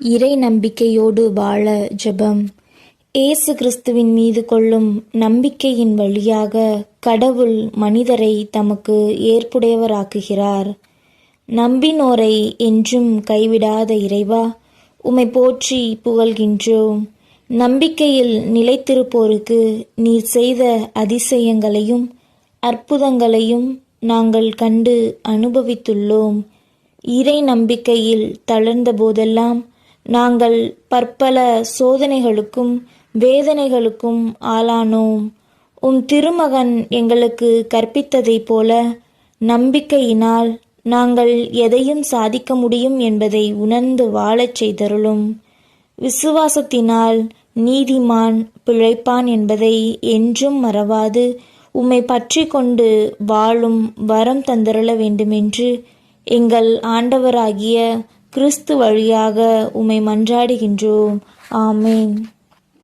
இறை நம்பிக்கையோடு வாழ ஜெபம். இயேசு கிறிஸ்துவின் மீது கொள்ளும் நம்பிக்கையின் வழியாக கடவுள் மனிதரை தமக்கு ஏற்புடையவராக்குகிறார். நம்பினோரை என்றும் கைவிடாத இறைவா உம்மை போற்றி புகழ்கின்றோம். நம்பிக்கையில் நிலைத்திருப்போருக்கு நீர் செய்த அதிசயங்களையும் அற்புதங்களையும் நாங்கள் கண்டு அனுபவித்துள்ளோம். இறை நம்பிக்கையில் தளர்ந்த போதெல்லாம் நாங்கள் பற்பல சோதனைகளுக்கும் வேதனைகளுக்கும் ஆளானோம். உம் திருமகன் எங்களுக்கு கற்பித்ததைப் போல நம்பிக்கையினால் நாங்கள் எதையும் சாதிக்க முடியும் என்பதை உணர்ந்து வாழச் செய்தருளும். விசுவாசத்தினால் நீதிமான் பிழைப்பான் என்பதை என்றும் மறவாது. உம்மை பற்றி கொண்டு வாழும் வரம் தந்தருள வேண்டுமென்று எங்கள் ஆண்டவராகிய கிறிஸ்து வழியாக உம்மை மன்றாடுகின்றோம். ஆமேன்.